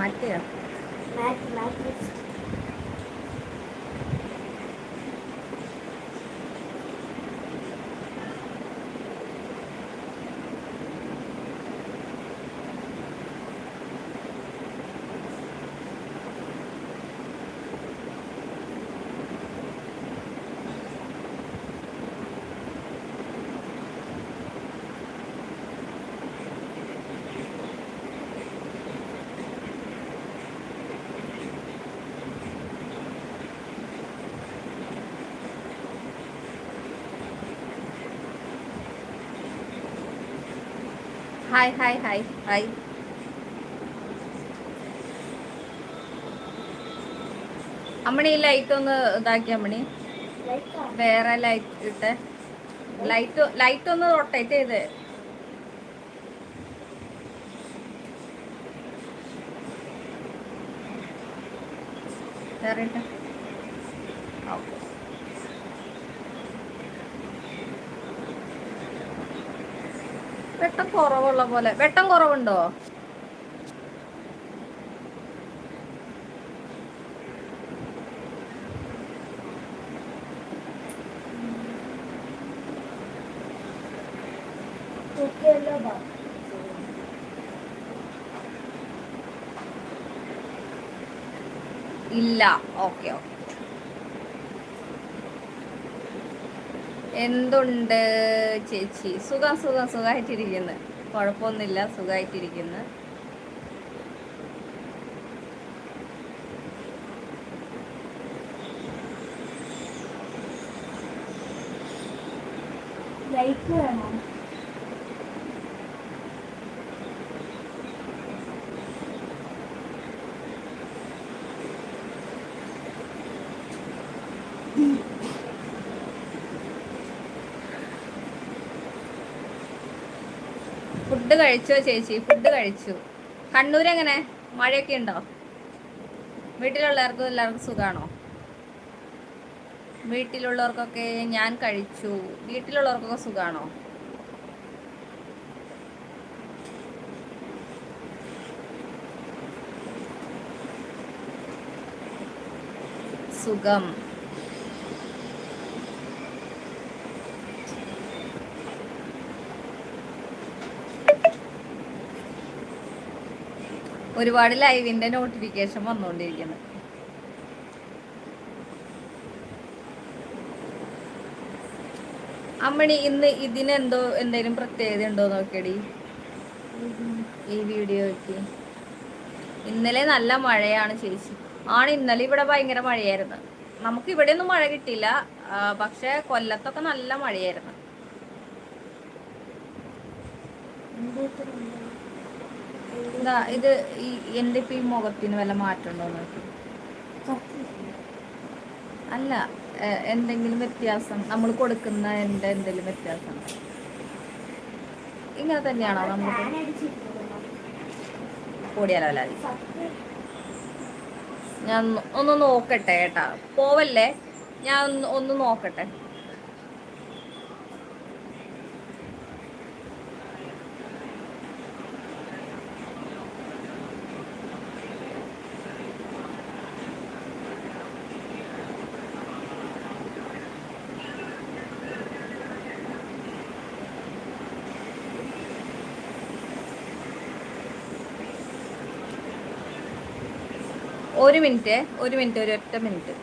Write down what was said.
Set ചെയ്യാം മാറ്റ് മാറ്റ് hi hi hi hi അമ്മണി light ഒന്ന് ഇതാക്കി അമ്മണി. വേറെ ലൈറ്റ് ഇട്ട്. ലൈറ്റ് ലൈറ്റ് ഒന്ന് റൊട്ടേറ്റ് ചെയ്ത്. വേറെ ഇട്ട്. വെട്ടം കുറവുള്ള പോലെ. വെട്ടം കുറവുണ്ടോ? ഇല്ല. Okay okay. എന്തുണ്ട് ചേച്ചി? സുഖം സുഖം സുഖമായിട്ടിരിക്കുന്നു കുഴപ്പമൊന്നുമില്ല സുഖമായിട്ടിരിക്കുന്നു ലൈക്ക് വേണോ? ഫുഡ് കഴിച്ചോ ചേച്ചി? ഫുഡ് കഴിച്ചു. കണ്ണൂർ എങ്ങനെ മഴയൊക്കെ ഉണ്ടോ വീട്ടിലുള്ളവർക്കും എല്ലാവർക്കും സുഖമാണോ വീട്ടിലുള്ളവർക്കൊക്കെ ഞാൻ കഴിച്ചു. വീട്ടിലുള്ളവർക്കൊക്കെ സുഖമാണോ സുഖം. ഒരുപാട് ലൈവിന്റെ നോട്ടിഫിക്കേഷൻ വന്നുകൊണ്ടിരിക്കുന്നു അമ്മണി ഇന്ന് ഇതിനെന്തോ എന്തെങ്കിലും പ്രത്യേകത ഉണ്ടോ നോക്കിയടി? ഈ വീഡിയോയ്ക്ക്. ഇന്നലെ നല്ല മഴയാണ് ചേച്ചി. ആണ് ഇന്നലെ ഇവിടെ ഭയങ്കര മഴയായിരുന്നു. നമുക്ക് ഇവിടെ ഒന്നും മഴ കിട്ടിയില്ല. പക്ഷെ കൊല്ലത്തൊക്കെ നല്ല മഴയായിരുന്നു. എന്താ ഇത് ഈ എന്റെ ഇപ്പം ഈ മുഖത്തിന് വല്ല മാറ്റമുണ്ടോ അല്ല എന്തെങ്കിലും വ്യത്യാസം? നമ്മൾ കൊടുക്കുന്ന എന്റെ എന്തെങ്കിലും വ്യത്യാസം? ഇങ്ങനെ തന്നെയാണോ നമ്മൾ കൂടിയാലോ അല്ലാതെ ഞാൻ ഒന്ന് നോക്കട്ടെ കേട്ടാ. പോവല്ലേ? ഞാൻ ഒന്ന് നോക്കട്ടെ. ഒരു മിനിറ്റ് ഒരു മിനിറ്റ് ഒരു ഒറ്റ മിനിറ്റ്.